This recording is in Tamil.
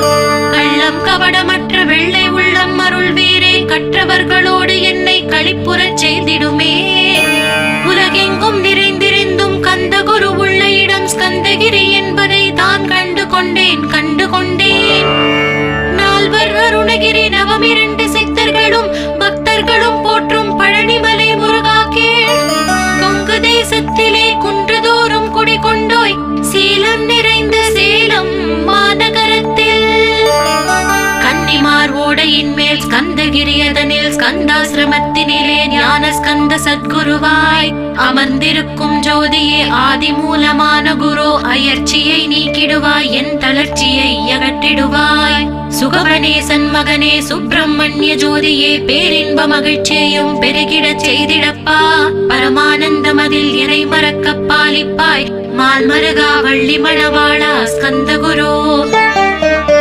கள்ளம் கபடமற்ற வெள்ளை உள்ளம் அருள் வீரே கற்றவர்களோடு என்னை களிப்புறச் செய்திடுமே. உலகெங்கும் நிறைந்திருந்தும் கந்த குரு உள்ள இடம் ஸ்கந்தகிரி என்பதை தான் கண்டு கொண்டேன். ஓடையின் மேல் ஸ்கந்தகிரியதனில் ஸ்கந்தாசிரமத்தினிலே ஞான ஸ்கந்த சத்குருவாய் அமர்ந்திருக்கும் ஜோதியே ஆதி மூலமான குரு அயர்ச்சியை நீக்கிடுவாய் என் தளர்ச்சியை அகற்றிடுவாய். சுகவனே சன்மகனே சுப்பிரமணிய ஜோதியே பேரின்ப மகிழ்ச்சியையும் பெருகிடச் செய்திடப்பா. பரமானந்தமதில் இறை மறக்க பாலிப்பாய். மால்மருகா வள்ளி மணவாளா ஸ்கந்த குரு